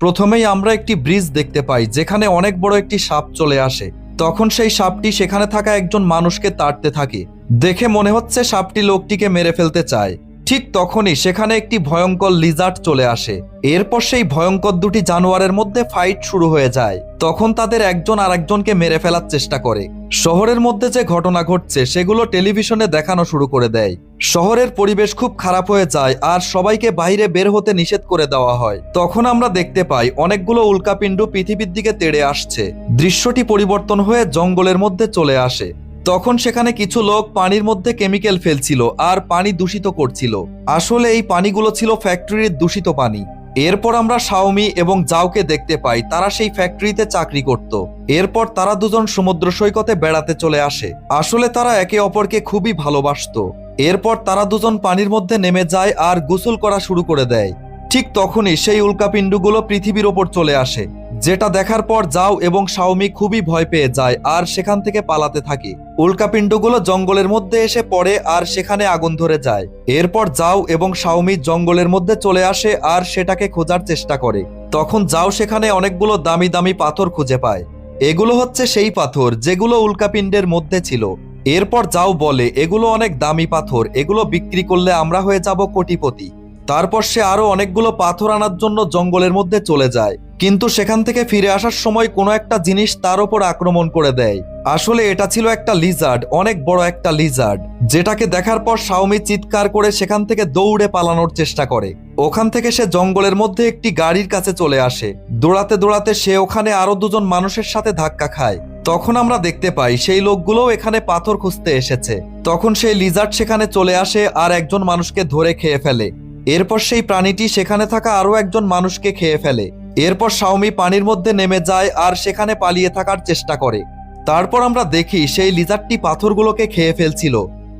প্রথমেই আমরা একটি ব্রিজ দেখতে পাই, যেখানে অনেক বড় একটি সাপ চলে আসে। তখন সেই সাপটি সেখানে থাকা একজন মানুষকে তাড়তে থাকে। দেখে মনে হচ্ছে সাপটি লোকটিকে মেরে ফেলতে চায়। ঠিক তখনই সেখানে একটি ভয়ঙ্কর লিজার্ড চলে আসে। এরপর সেই ভয়ঙ্কর দুটি জানোয়ারের মধ্যে ফাইট শুরু হয়ে যায়। তখন তাদের একজন আরেকজনকে মেরে ফেলার চেষ্টা করে। শহরের মধ্যে যে ঘটনা ঘটছে, সেগুলো টেলিভিশনে দেখানো শুরু করে দেয়। শহরের পরিবেশ খুব খারাপ হয়ে যায় আর সবাইকে বাইরে বের হতে নিষেধ করে দেওয়া হয়। তখন আমরা দেখতে পাই অনেকগুলো উল্কাপিণ্ড পৃথিবীর দিকে তেড়ে আসছে। দৃশ্যটি পরিবর্তন হয়ে জঙ্গলের মধ্যে চলে আসে। তখন সেখানে কিছু লোক পানির মধ্যে কেমিক্যাল ফেলছিল আর পানি দূষিত করছিল। আসলে এই পানিগুলো ছিল ফ্যাক্টরির দূষিত পানি। এরপর আমরা শাওমি এবং জাওকে দেখতে পাই, তারা সেই ফ্যাক্টরিতে চাকরি করত। এরপর তারা দুজন সমুদ্র সৈকতে বেড়াতে চলে আসে। আসলে তারা একে অপরকে খুবই ভালোবাসতো। এরপর তারা দুজন পানির মধ্যে নেমে যায় আর গোসল করা শুরু করে দেয়। ঠিক তখনই সেই উল্কাপিণ্ডগুলো পৃথিবীর ওপর চলে আসে। যেটা দেখার পর যাও এবং শাওমি খুবই ভয় পেয়ে যায় আর সেখান থেকে পালাতে থাকে। উল্কাপিণ্ডগুলো জঙ্গলের মধ্যে এসে পড়ে আর সেখানে আগুন ধরে যায়। এরপর যাও এবং শাওমি জঙ্গলের মধ্যে চলে আসে আর সেটাকে খোঁজার চেষ্টা করে। তখন যাও সেখানে অনেকগুলো দামি দামি পাথর খুঁজে পায়। এগুলো হচ্ছে সেই পাথর যেগুলো উল্কাপিণ্ডের মধ্যে ছিল। এরপর যাও বলে, এগুলো অনেক দামি পাথর, এগুলো বিক্রি করলে আমরা হয়ে যাব কোটিপতি। তারপর সে আরও অনেকগুলো পাথর আনার জন্য জঙ্গলের মধ্যে চলে যায়। কিন্তু সেখান থেকে ফিরে আসার সময় কোনো একটা জিনিস তার ওপর আক্রমণ করে দেয়। আসলে এটা ছিল একটা লিজার্ড অনেক বড় একটা লিজার্ড যেটাকে দেখার পর শাওমি চিৎকার করে সেখান থেকে দৌড়ে পালানোর চেষ্টা করে। ওখান থেকে সে জঙ্গলের মধ্যে একটি গাড়ির কাছে চলে আসে। দৌড়াতে দৌড়াতে সে ওখানে আরও দুজন মানুষের সাথে ধাক্কা খায়। তখন আমরা দেখতে পাই সেই লোকগুলোও এখানে পাথর খুঁজতে এসেছে। তখন সেই লিজার্ড সেখানে চলে আসে আর একজন মানুষকে ধরে খেয়ে ফেলে। এরপর সেই প্রাণীটি সেখানে থাকা আরও একজন মানুষকে খেয়ে ফেলে। এরপর শাওমি পানির মধ্যে নেমে যায় আর সেখানে পালিয়ে থাকার চেষ্টা করে। তারপর আমরা দেখি সেই লিজারটি পাথরগুলোকে খেয়ে ফেলছিল।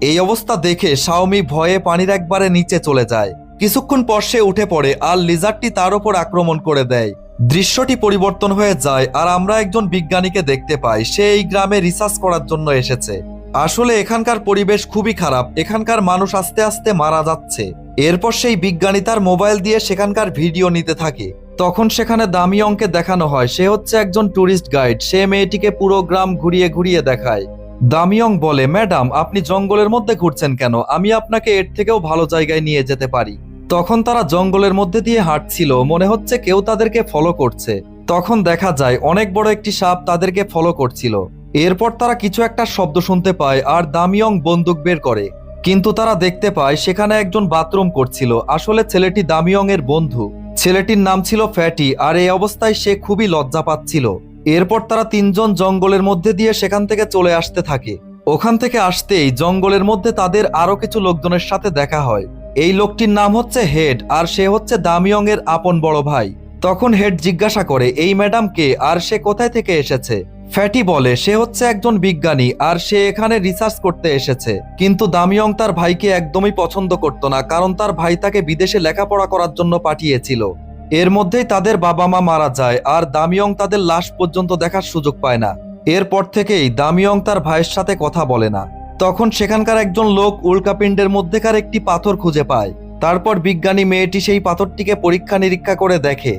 এই অবস্থা দেখে শাওমি ভয়ে পানির একবারে নিচে চলে যায়। কিছুক্ষণ পর সে উঠে পড়ে আর লিজারটি তার ওপর আক্রমণ করে দেয়। দৃশ্যটি পরিবর্তন হয়ে যায় আর আমরা একজন বিজ্ঞানীকে দেখতে পাই। সে এই গ্রামে রিসার্চ করার জন্য এসেছে। আসলে এখানকার পরিবেশ খুবই খারাপ। এখানকার মানুষ আস্তে আস্তে মারা যাচ্ছে। এরপর সেই বিজ্ঞানী তার মোবাইল দিয়ে সেখানকার ভিডিও নিতে থাকে। তখন সেখানে দামি অঙ্কে দেখানো হয়, সে হচ্ছে একজন ট্যুরিস্ট গাইড। সে মেয়েটিকে পুরো গ্রাম ঘুরিয়ে ঘুরিয়ে দেখায়। দামিয়ং বলে, ম্যাডাম, আপনি জঙ্গলের মধ্যে ঘুরছেন কেন? আমি আপনাকে এর থেকেও ভালো জায়গায় নিয়ে যেতে পারি। তখন তারা জঙ্গলের মধ্যে দিয়ে হাঁটছিল, মনে হচ্ছে কেউ তাদেরকে ফলো করছে। তখন দেখা যায়, অনেক বড় একটি সাপ তাদেরকে ফলো করছিল। এরপর তারা কিছু একটা শব্দ শুনতে পায় আর দামিয়ং বন্দুক বের করে। কিন্তু তারা দেখতে পায়, সেখানে একজন বাথরুম করছিল। আসলে ছেলেটি দামিয়ং এর বন্ধু। ছেলেটির নাম ছিল ফ্যাটি, আর এই অবস্থায় সে খুবই লজ্জা পাচ্ছিল। এরপর তারা তিনজন জঙ্গলের মধ্যে দিয়ে সেখান থেকে চলে আসতে থাকে। ওখান থেকে আসতেই জঙ্গলের মধ্যে তাদের আরও কিছু লোকজনের সাথে দেখা হয়। এই লোকটির নাম হচ্ছে হেড আর সে হচ্ছে দামিয়ং এর আপন বড় ভাই। তখন হেড জিজ্ঞাসা করে, এই ম্যাডাম কে? আর সে কোথায় থেকে এসেছে? ফ্যাটি বলে, সে হচ্ছে একজন বিজ্ঞানী আর সে এখানে রিসার্চ করতে এসেছে। কিন্তু দামিয়ং তার ভাইকে একদমই পছন্দ করত না, কারণ তার ভাই তাকে বিদেশে লেখাপড়া করার জন্য পাঠিয়েছিল। এর মধ্যেই তাদের বাবা মা মারা যায় আর দামিয়ং তাদের লাশ পর্যন্ত দেখার সুযোগ পায় না। এরপর থেকেই দামিয়ং তার ভাইয়ের সাথে কথা বলে না। তখন সেখানকার একজন লোক উল্কাপিণ্ডের মধ্যেকার একটি পাথর খুঁজে পায়। তারপর বিজ্ঞানী মেয়েটি সেই পাথরটিকে পরীক্ষা নিরীক্ষা করে দেখে।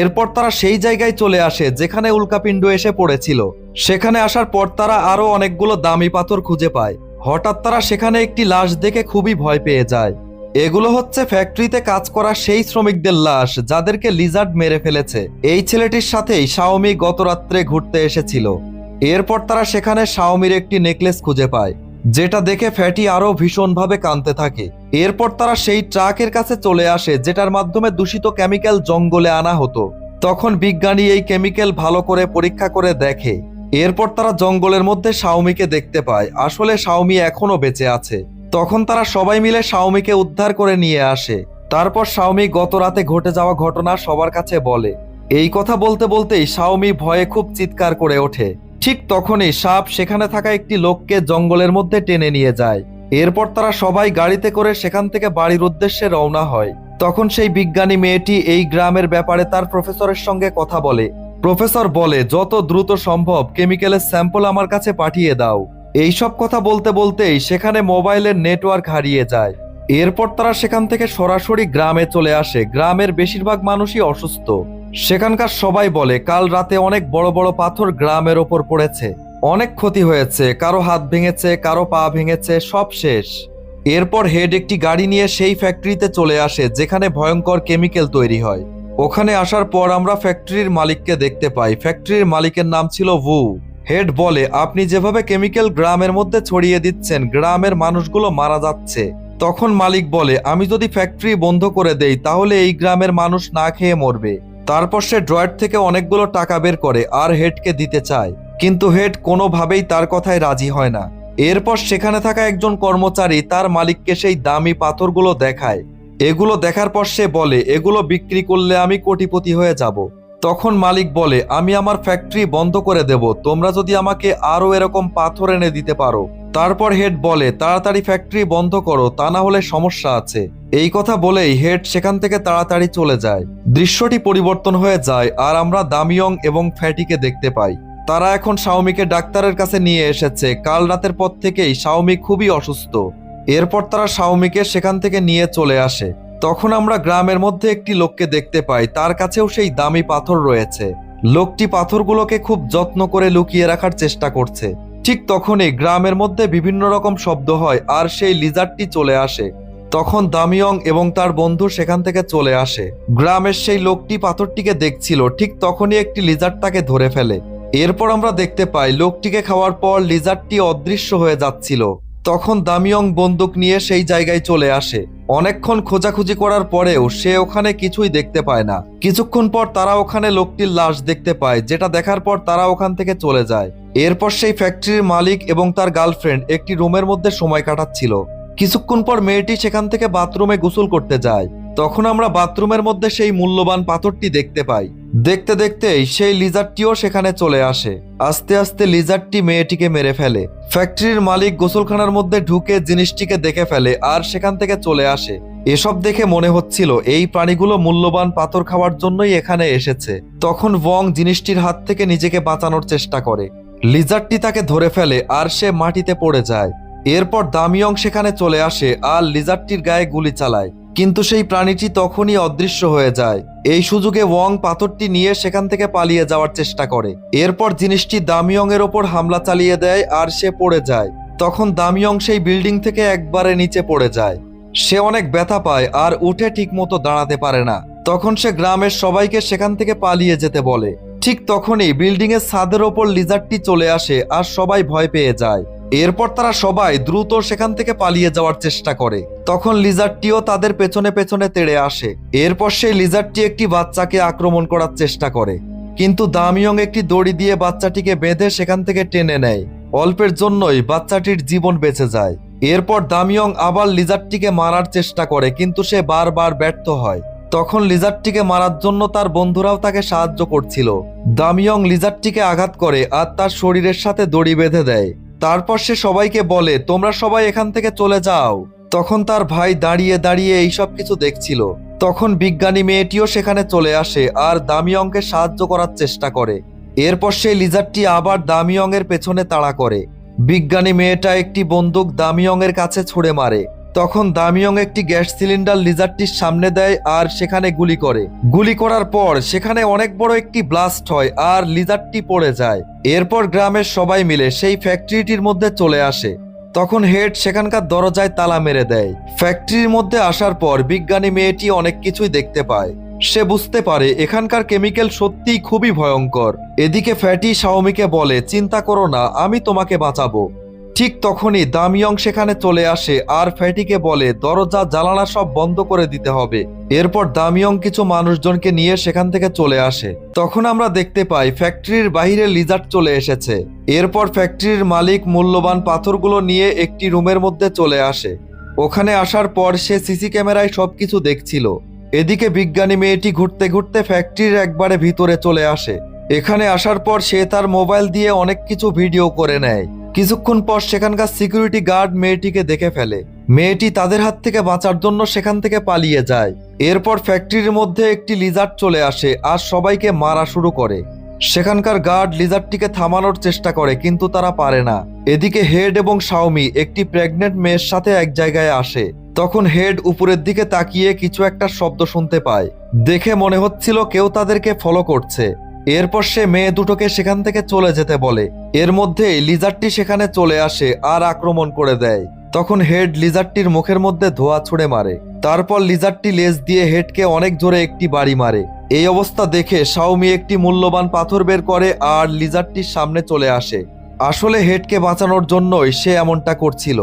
এরপর তারা সেই জায়গায় চলে আসে যেখানে উল্কাপিণ্ড এসে পড়েছিল। সেখানে আসার পর তারা আরও অনেকগুলো দামি পাথর খুঁজে পায়। হঠাৎ তারা সেখানে একটি লাশ দেখে খুবই ভয় পেয়ে যায়। এগুলো হচ্ছে ফ্যাক্টরিতে কাজ করা সেই শ্রমিকদের লাশ যাদেরকে লিজার্ড মেরে ফেলেছে। এই ছেলেটির সাথেই শাওমি গত রাত্রে ঘুরতে এসেছিল। এরপর তারা সেখানে শাওমির একটি নেকলেস খুঁজে পায়। যেটা দেখে ফ্যাটি আরও ভীষণভাবে কাঁদতে থাকে। এরপর তারা সেই ট্রাকের কাছে চলে আসে, যেটার মাধ্যমে দূষিত কেমিক্যাল জঙ্গলে আনা হতো। তখন বিজ্ঞানী এই কেমিক্যাল ভালো করে পরীক্ষা করে দেখে। এরপর তারা জঙ্গলের মধ্যে শাওমিকে দেখতে পায়। আসলে শাওমি এখনও বেঁচে আছে। তখন তারা সবাই মিলে শাওমিকে উদ্ধার করে নিয়ে আসে। তারপর শাওমি গত রাতে ঘটে যাওয়া ঘটনা সবার কাছে বলে। এই কথা বলতে বলতেই শাওমি ভয়ে খুব চিৎকার করে ওঠে। ঠিক তখনই সাপ সেখানে থাকা একটি লোককে জঙ্গলের মধ্যে টেনে নিয়ে যায়। এরপর তারা সবাই গাড়িতে করে সেখান থেকে বাড়ির উদ্দেশ্যে রওনা হয়। তখন সেই বিজ্ঞানী মেয়েটি এই গ্রামের ব্যাপারে তার প্রফেসরের সঙ্গে কথা বলে। প্রফেসর বলে, যত দ্রুত সম্ভব কেমিক্যালের স্যাম্পল আমার কাছে পাঠিয়ে দাও। এইসব কথা বলতে বলতেই সেখানে মোবাইলের নেটওয়ার্ক হারিয়ে যায়। এরপর তারা সেখান থেকে সরাসরি গ্রামে চলে আসে। গ্রামের বেশিরভাগ মানুষই অসুস্থ। সেখানকার সবাই বলে, কাল রাতে অনেক বড় বড় পাথর গ্রামের ওপর পড়েছে। অনেক ক্ষতি হয়েছে। কারও হাত ভেঙেছে, কারও পা ভেঙেছে, সব শেষ। এরপর হেড একটি গাড়ি নিয়ে সেই ফ্যাক্টরিতে চলে আসে, যেখানে ভয়ঙ্কর কেমিক্যাল তৈরি হয়। ওখানে আসার পর আমরা ফ্যাক্টরির মালিককে দেখতে পাই। ফ্যাক্টরির মালিকের নাম ছিল ভু। হেড বলে, আপনি যেভাবে কেমিক্যাল গ্রামের মধ্যে ছড়িয়ে দিচ্ছেন, গ্রামের মানুষগুলো মারা যাচ্ছে। তখন মালিক বলে, আমি যদি ফ্যাক্টরি বন্ধ করে দেই, তাহলে এই গ্রামের মানুষ না খেয়ে মরবে। তারপর সে ড্রয়ার থেকে অনেকগুলো টাকা বের করে আর হেডকে দিতে চায়। কিন্তু হেড কোনোভাবেই তার কথায় রাজি হয় না। এরপর সেখানে থাকা একজন কর্মচারী তার মালিককে সেই দামি পাথরগুলো দেখায়। এগুলো দেখার পর সে বলে, এগুলো বিক্রি করলে আমি কোটিপতি হয়ে যাব। তখন মালিক বলে, আমি আমার ফ্যাক্টরি বন্ধ করে দেব। তোমরা যদি আমাকে আরও এরকম পাথর এনে দিতে পারো। তারপর হেড বলে, তাড়াতাড়ি ফ্যাক্টরি বন্ধ করো, তা না হলে সমস্যা আছে। এই কথা বলেই হেড সেখান থেকে তাড়াতাড়ি চলে যায়। দৃশ্যটি পরিবর্তন হয়ে যায় আর আমরা দামিয়ং এবং ফ্যাটিকে দেখতে পাই। তারা এখন শাওমিকে ডাক্তারের কাছে নিয়ে এসেছে। কাল রাতের পর থেকেই শাওমি খুবই অসুস্থ। এরপর তারা শাওমিকে সেখান থেকে নিয়ে চলে আসে। তখন আমরা গ্রামের মধ্যে একটি লোককে দেখতে পাই। তার কাছেও সেই দামি পাথর রয়েছে। লোকটি পাথরগুলোকে খুব যত্ন করে লুকিয়ে রাখার চেষ্টা করছে। ঠিক তখনই গ্রামের মধ্যে বিভিন্ন রকম শব্দ হয় আর সেই লিজারটি চলে আসে। তখন দামিয়ং এবং তার বন্ধু সেখান থেকে চলে আসে। গ্রামের সেই লোকটি পাথরটিকে দেখছিল, ঠিক তখনই একটি লিজার তাকে ধরে ফেলে। এরপর আমরা দেখতে পাই, লোকটিকে খাওয়ার পর লিজারটি অদৃশ্য হয়ে যাচ্ছিল। তখন দামিয়ং বন্দুক নিয়ে সেই জায়গায় চলে আসে। অনেকক্ষণ খোঁজাখুঁজি করার পরেও সে ওখানে কিছুই দেখতে পায় না। কিছুক্ষণ পর তারা ওখানে লোকটির লাশ দেখতে পায়, যেটা দেখার পর তারা ওখান থেকে চলে যায়। এরপর সেই ফ্যাক্টরির মালিক এবং তার গার্লফ্রেন্ড একটি রুমের মধ্যে সময় কাটাচ্ছিল। কিছুক্ষণ পর মেয়েটি সেখান থেকে বাথরুমে গোসল করতে যায়। তখন আমরা বাথরুমের মধ্যে সেই মূল্যবান পাথরটি দেখতে পাই। দেখতে দেখতেই সেই লিজারটিও সেখানে চলে আসে। আস্তে আস্তে লিজারটি মেয়েটিকে মেরে ফেলে। ফ্যাক্টরির মালিক গোসলখানার মধ্যে ঢুকে জিনিসটিকে দেখে ফেলে আর সেখান থেকে চলে আসে। এসব দেখে মনে হচ্ছিল এই প্রাণীগুলো মূল্যবান পাথর খাওয়ার জন্যই এখানে এসেছে। তখন ওয়ং জিনিসটির হাত থেকে নিজেকে বাঁচানোর চেষ্টা করে। লিজারটি তাকে ধরে ফেলে আর সে মাটিতে পড়ে যায়। এরপর দামিয়ং সেখানে চলে আসে আর লিজারটির গায়ে গুলি চালায়। কিন্তু সেই প্রাণীটি তখনই অদৃশ্য হয়ে যায়। এই সুযোগে ওয়ং পাথরটি নিয়ে সেখান থেকে পালিয়ে যাওয়ার চেষ্টা করে। এরপর জিনিসটি দামিয়ং এর ওপর হামলা চালিয়ে দেয় আর সে পড়ে যায়। তখন দামিয়ং সেই বিল্ডিং থেকে একবারে নিচে পড়ে যায়। সে অনেক ব্যথা পায় আর উঠে ঠিকমতো দাঁড়াতে পারে না। তখন সে গ্রামের সবাইকে সেখান থেকে পালিয়ে যেতে বলে। ঠিক তখনই বিল্ডিং এর ছাদের ওপর লিজারটি চলে আসে আর সবাই ভয় পেয়ে যায়। এরপর তারা সবাই দ্রুত সেখান থেকে পালিয়ে যাওয়ার চেষ্টা করে। তখন লিজারটিও তাদের পেছনে পেছনে তেড়ে আসে। এরপর সেই লিজারটি একটি বাচ্চাকে আক্রমণ করার চেষ্টা করে। কিন্তু দামিয়ং একটি দড়ি দিয়ে বাচ্চাটিকে বেঁধে সেখান থেকে টেনে নেয়। অল্পের জন্যই বাচ্চাটির জীবন বেঁচে যায়। এরপর দামিয়ং আবার লিজারটিকে মারার চেষ্টা করে, কিন্তু সে বারবার ব্যর্থ হয়। তখন লিজারটিকে মারার জন্য তার বন্ধুরাও তাকে সাহায্য করছিল। দামিয়ং লিজারটিকে আঘাত করে আর তার শরীরের সাথে দড়ি বেঁধে দেয়। তারপর সে সবাইকে বলে, তোমরা সবাই এখান থেকে চলে যাও। তখন তার ভাই দাঁড়িয়ে দাঁড়িয়ে এইসব কিছু দেখছিল। তখন বিজ্ঞানী মেয়েটিও সেখানে চলে আসে আর দামি অঙ্কে সাহায্য করার চেষ্টা করে। এরপর সেই লিজারটি আবার দামি অঙ্গের পেছনে তাড়া করে। বিজ্ঞানী মেয়েটা একটি বন্দুক দামি অঙ্গের কাছে ছুড়ে মারে। তখন দামিয়ং একটি গ্যাস সিলিন্ডার লিজারটির সামনে দেয় আর সেখানে গুলি করে। গুলি করার পর সেখানে অনেক বড় একটি ব্লাস্ট হয় আর লিজারটি পড়ে যায়। এরপর গ্রামের সবাই মিলে সেই ফ্যাক্টরিটির মধ্যে চলে আসে। তখন হেড সেখানকার দরজায় তালা মেরে দেয়। ফ্যাক্টরির মধ্যে আসার পর বিজ্ঞানী মেয়েটি অনেক কিছুই দেখতে পায়। সে বুঝতে পারে এখানকার কেমিক্যাল সত্যিই খুবই ভয়ঙ্কর। এদিকে ফ্যাটি শাওমিকে বলে, চিন্তা করো না, আমি তোমাকে বাঁচাবো। ঠিক তখনই দামিয়ং সেখানে চলে আসে আর ফ্যাটিকে বলে, দরজা জ্বালানা সব বন্ধ করে দিতে হবে। এরপর দামিয়ং কিছু মানুষজনকে নিয়ে সেখান থেকে চলে আসে। তখন আমরা দেখতে পাই ফ্যাক্টরির বাইরে লিজার্ড চলে এসেছে। এরপর ফ্যাক্টরির মালিক মূল্যবান পাথরগুলো নিয়ে একটি রুমের মধ্যে চলে আসে। ওখানে আসার পর সে সিসি ক্যামেরায় সবকিছু দেখছিল। এদিকে বিজ্ঞানী মেয়েটি ঘুরতে ঘুরতে ফ্যাক্টরির একবারে ভিতরে চলে আসে। এখানে আসার পর সে তার মোবাইল দিয়ে অনেক কিছু ভিডিও করে নেয়। কিছুক্ষণ পর সেখানকার সিকিউরিটি গার্ড মেয়েটিকে দেখে ফেলে। মেয়েটি তাদের হাত থেকে বাঁচার জন্য সেখান থেকে পালিয়ে যায়। এরপর ফ্যাক্টরির মধ্যে একটি লিজার্ড চলে আসে আর সবাইকে মারা শুরু করে। সেখানকার গার্ড লিজার্ডটিকে থামানোর চেষ্টা করে, কিন্তু তারা পারে না। এদিকে হেড এবং শাওমি একটি প্রেগনেন্ট মেয়ের সাথে এক জায়গায় আসে। তখন হেড উপরের দিকে তাকিয়ে কিছু একটা শব্দ শুনতে পায়। দেখে মনে হচ্ছিল কেউ তাদেরকে ফলো করছে। এরপর সে মেয়ে দুটোকে সেখান থেকে চলে যেতে বলে। এর মধ্যে লিজারটি সেখানে চলে আসে আর আক্রমণ করে দেয়। তখন হেড লিজারটির মুখের মধ্যে ধোয়া ছুঁড়ে মারে। তারপর লিজারটি লেজ দিয়ে হেডকে অনেক জোরে একটি বাড়ি মারে। এই অবস্থা দেখে শাওমি একটি মূল্যবান পাথর বের করে আর লিজারটির সামনে চলে আসে। আসলে হেডকে বাঁচানোর জন্যই সে এমনটা করছিল।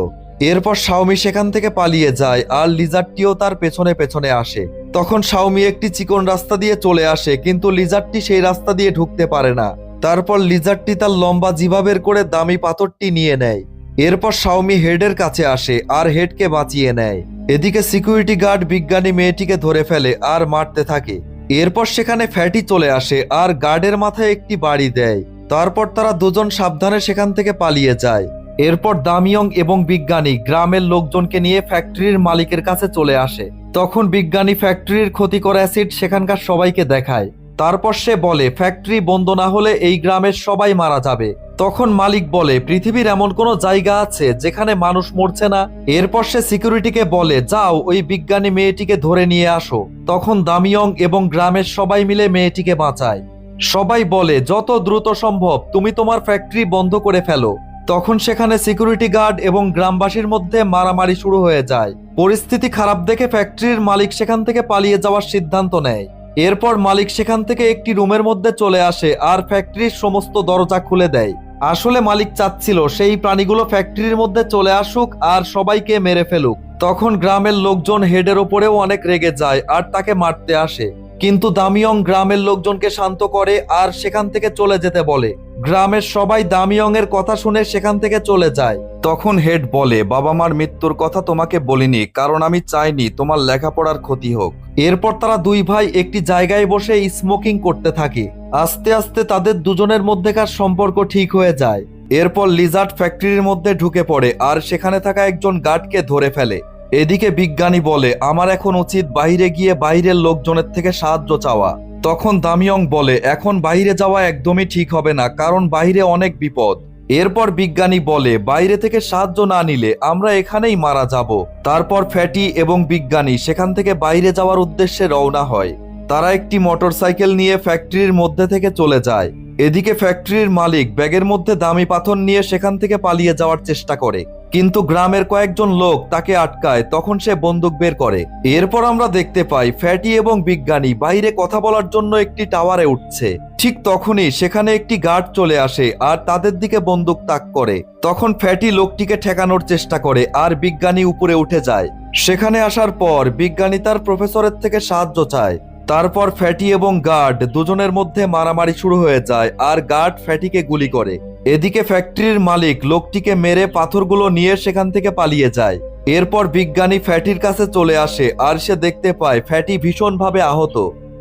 এরপর শাওমি সেখান থেকে পালিয়ে যায় আর লিজারটিও তার পেছনে পেছনে আসে। তখন শাওমি একটি চিকন রাস্তা দিয়ে চলে আসে, কিন্তু লিজারটি সেই রাস্তা দিয়ে ঢুকতে পারে না। তারপর লিজারটি তার লম্বা জিভা বের করে দামি পাথরটি নিয়ে নেয়। এরপর শাওমি হেডের কাছে আসে আর হেডকে বাঁচিয়ে নেয়। এদিকে সিকিউরিটি গার্ড বিজ্ঞানী মেয়েটিকে ধরে ফেলে আর মারতে থাকে। এরপর সেখানে ফ্যাটি চলে আসে আর গার্ডের মাথায় একটি বাড়ি দেয়। তারপর তারা দুজন সাবধানে সেখান থেকে পালিয়ে যায়। এরপর দামিয়ং এবং বিজ্ঞানী গ্রামের লোকজনকে নিয়ে ফ্যাক্টরির মালিকের কাছে চলে আসে। তখন বিজ্ঞানী ফ্যাক্টরির ক্ষতিকর অ্যাসিড সেখানকার সবাইকে দেখায়। তারপর সে বলে, ফ্যাক্টরি বন্ধ না হলে এই গ্রামের সবাই মারা যাবে। তখন মালিক বলে, পৃথিবীর এমন কোনো জায়গা আছে যেখানে মানুষ মরছে না? এরপর সে সিকিউরিটিকে বলে, যাও, ওই বিজ্ঞানী মেয়েটিকে ধরে নিয়ে আসো। তখন দামিয়ং এবং গ্রামের সবাই মিলে মেয়েটিকে বাঁচায়। সবাই বলে, যত দ্রুত সম্ভব, তুমি তোমার ফ্যাক্টরি বন্ধ করে ফেলো। তখন সেখানে সিকিউরিটি গার্ড এবং গ্রামবাসীর মধ্যে মারামারি শুরু হয়ে যায়। পরিস্থিতি খারাপ দেখে ফ্যাক্টরির মালিক সেখান থেকে পালিয়ে যাওয়ার সিদ্ধান্ত নেয়। এরপর মালিক সেখান থেকে একটি রুমের মধ্যে চলে আসে আর ফ্যাক্টরির সমস্ত দরজা খুলে দেয়। আসলে মালিক চাচ্ছিল সেই প্রাণীগুলো ফ্যাক্টরির মধ্যে চলে আসুক আর সবাইকে মেরে ফেলুক। তখন গ্রামের লোকজন হেডের ওপরেও অনেক রেগে যায় আর তাকে মারতে আসে। কিন্তু দামিয়ং গ্রামের লোকজনকে শান্ত করে আর সেখান থেকে চলে যেতে বলে। গ্রামের সবাই দামিয়ং এর কথা শুনে সেখান থেকে চলে যায়। তখন হেড বলে, বাবা মার মৃত্যুর কথা তোমাকে বলিনি, কারণ আমি চাইনি তোমার লেখাপড়ার ক্ষতি হোক। এরপর তারা দুই ভাই একটি জায়গায় বসে স্মোকিং করতে থাকে। আস্তে আস্তে তাদের দুজনের মধ্যেকার সম্পর্ক ঠিক হয়ে যায়। এরপর লিজার্ড ফ্যাক্টরির মধ্যে ঢুকে পড়ে আর সেখানে থাকা একজন গার্ডকে ধরে ফেলে। এদিকে বিজ্ঞানী বলে, আমার এখন উচিত বাইরে গিয়ে বাইরের লোকজনের থেকে সাহায্য চাওয়া। তখন দামিয়ং বলে, এখন বাইরে যাওয়া একদমই ঠিক হবে না, কারণ বাইরে অনেক বিপদ। এরপর বিজ্ঞানী বলে, বাইরে থেকে সাহায্য না নিলে আমরা এখানেই মারা যাব। তারপর ফ্যাটি এবং বিজ্ঞানী সেখান থেকে বাইরে যাওয়ার উদ্দেশ্যে রওনা হয়। তারা একটি মোটরসাইকেল নিয়ে ফ্যাক্টরির মধ্যে থেকে চলে যায়। এদিকে ফ্যাক্টরির মালিক ব্যাগের মধ্যে দামি পাথর নিয়ে সেখান থেকে পালিয়ে যাওয়ার চেষ্টা করে। কিন্তু গ্রামের কয়েকজন লোক তাকে আটকায়, তখন সে বন্দুক বের করে। এরপর আমরা দেখতে পাই, ফ্যাটি এবং বিজ্ঞানী বাইরে কথা বলার জন্য একটি টাওয়ারে উঠছে। ঠিক তখনই সেখানে একটি গার্ড চলে আসে আর তাদের দিকে বন্দুক তাক করে। তখন ফ্যাটি লোকটিকে ঠেকানোর চেষ্টা করে আর বিজ্ঞানী উপরে উঠে যায়। সেখানে আসার পর বিজ্ঞানী তার প্রফেসরের থেকে সাহায্য চায়। তারপর ফ্যাটি এবং গার্ড দুজনের মধ্যে মারামারি শুরু হয়ে যায় আর গার্ড ফ্যাটিকে গুলি করে। এদিকে ফ্যাক্টরির মালিক লোকটিকে মেরে পাথরগুলো নিয়ে সেখান থেকে পালিয়ে যায়। এরপর বিজ্ঞানী ফ্যাটির কাছে চলে আসে আর সে দেখতে পায় ফ্যাটি ভীষণভাবে আহত।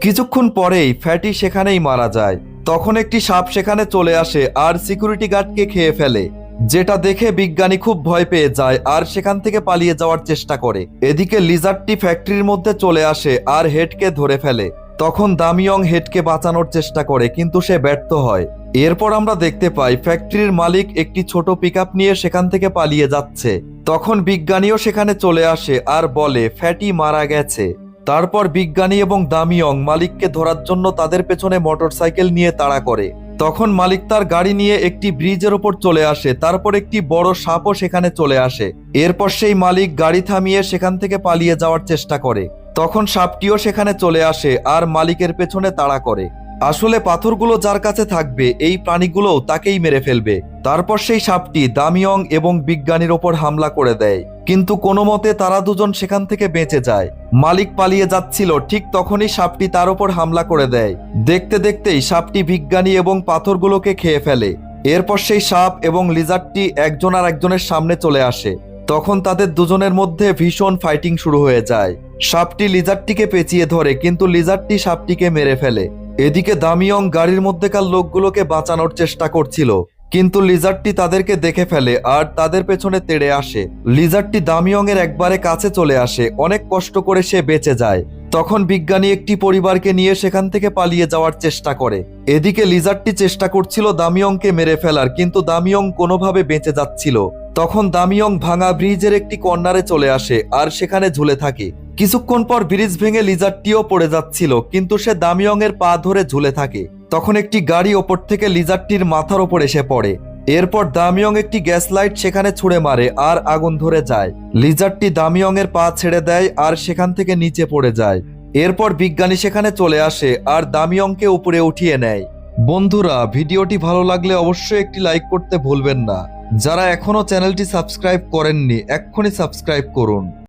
কিছুক্ষণ পরেই ফ্যাটি সেখানেই মারা যায়। তখন একটি সাপ সেখানে চলে আসে আর সিকিউরিটি গার্ডকে খেয়ে ফেলে, যেটা দেখে বিজ্ঞানী খুব ভয় পেয়ে যায় আর সেখান থেকে পালিয়ে যাওয়ার চেষ্টা করে। এদিকে লিজার্ডটি ফ্যাক্টরির মধ্যে চলে আসে আর হেডকে ধরে ফেলে। তখন দামিয়ং হেডকে বাঁচানোর চেষ্টা করে, কিন্তু সে ব্যর্থ হয়। এরপর আমরা দেখতে পাই, ফ্যাক্টরির মালিক একটি ছোট পিক নিয়ে সেখান থেকে পালিয়ে যাচ্ছে। তখন বিজ্ঞানীও সেখানে চলে আসে আর বলে, ফ্যাটি মারা গেছে। তারপর বিজ্ঞানী এবং দামিয়ং মালিককে ধরার জন্য তাদের পেছনে মোটরসাইকেল নিয়ে তাড়া করে। তখন মালিক তার গাড়ি নিয়ে একটি ব্রিজের ওপর চলে আসে, তারপর একটি বড় সাপও সেখানে চলে আসে। এরপর সেই মালিক গাড়ি থামিয়ে সেখান থেকে পালিয়ে যাওয়ার চেষ্টা করে। তখন সাপটিও সেখানে চলে আসে আর মালিকের পেছনে তাড়া করে। আসলে পাথরগুলো যার কাছে থাকবে, এই প্রাণীগুলোও তাকেই মেরে ফেলবে। তারপর সেই সাপটি দামিয়ং এবং বিজ্ঞানীর ওপর হামলা করে দেয়। কিন্তু কোনো মতে তারা দুজন সেখান থেকে বেঁচে যায়। মালিক পালিয়ে যাচ্ছিল, ঠিক তখনই সাপটি তার ওপর হামলা করে দেয়। দেখতে দেখতেই সাপটি বিজ্ঞানী এবং পাথরগুলোকে খেয়ে ফেলে। এরপর সেই সাপ এবং লিজারটি একজন আর একজনের সামনে চলে আসে। তখন তাদের দুজনের মধ্যে ভীষণ ফাইটিং শুরু হয়ে যায়। সাপটি লিজারটিকে পেঁচিয়ে ধরে, কিন্তু লিজারটি সাপটিকে মেরে ফেলে। এদিকে দামিয়ং গাড়ির মধ্যেকার লোকগুলোকে বাঁচানোর চেষ্টা করছিল, কিন্তু লিজারটি তাদেরকে দেখে ফেলে আর তাদের পেছনে তেড়ে আসে। লিজারটি দামিয়ং এর একবারে কাছে চলে আসে, অনেক কষ্ট করে সে বেঁচে যায়। তখন বিজ্ঞানী একটি পরিবারকে নিয়ে সেখান থেকে পালিয়ে যাওয়ার চেষ্টা করে। এদিকে লিজারটি চেষ্টা করছিল দামিয়ংকে মেরে ফেলার, কিন্তু দামিয়ং কোনোভাবে বেঁচে যাচ্ছিল। তখন দামিয়ং ভাঙা ব্রিজের একটি কর্নারে চলে আসে আর সেখানে ঝুলে থাকে। কিছুক্ষণ পর ব্রিজ ভেঙে লিজারটিও পড়ে যাচ্ছিল, কিন্তু সে দামিয়ং এর পা ধরে ঝুলে থাকে। তখন একটি গাড়ি ওপর থেকে লিজারটির মাথার ওপর এসে পড়ে। এরপর দামিয়ং একটি গ্যাস লাইট সেখানে ছুঁড়ে মারে আর আগুন ধরে যায়। লিজারটি দামিয়ং এর পা ছেড়ে দেয় আর সেখান থেকে নিচে পড়ে যায়। এরপর বিজ্ঞানী সেখানে চলে আসে আর দামিয়ংকে উপরে উঠিয়ে নেয়। বন্ধুরা, ভিডিওটি ভালো লাগলে অবশ্যই একটি লাইক করতে ভুলবেন না। যারা এখনও চ্যানেলটি সাবস্ক্রাইব করেননি, এক্ষুনি সাবস্ক্রাইব করুন।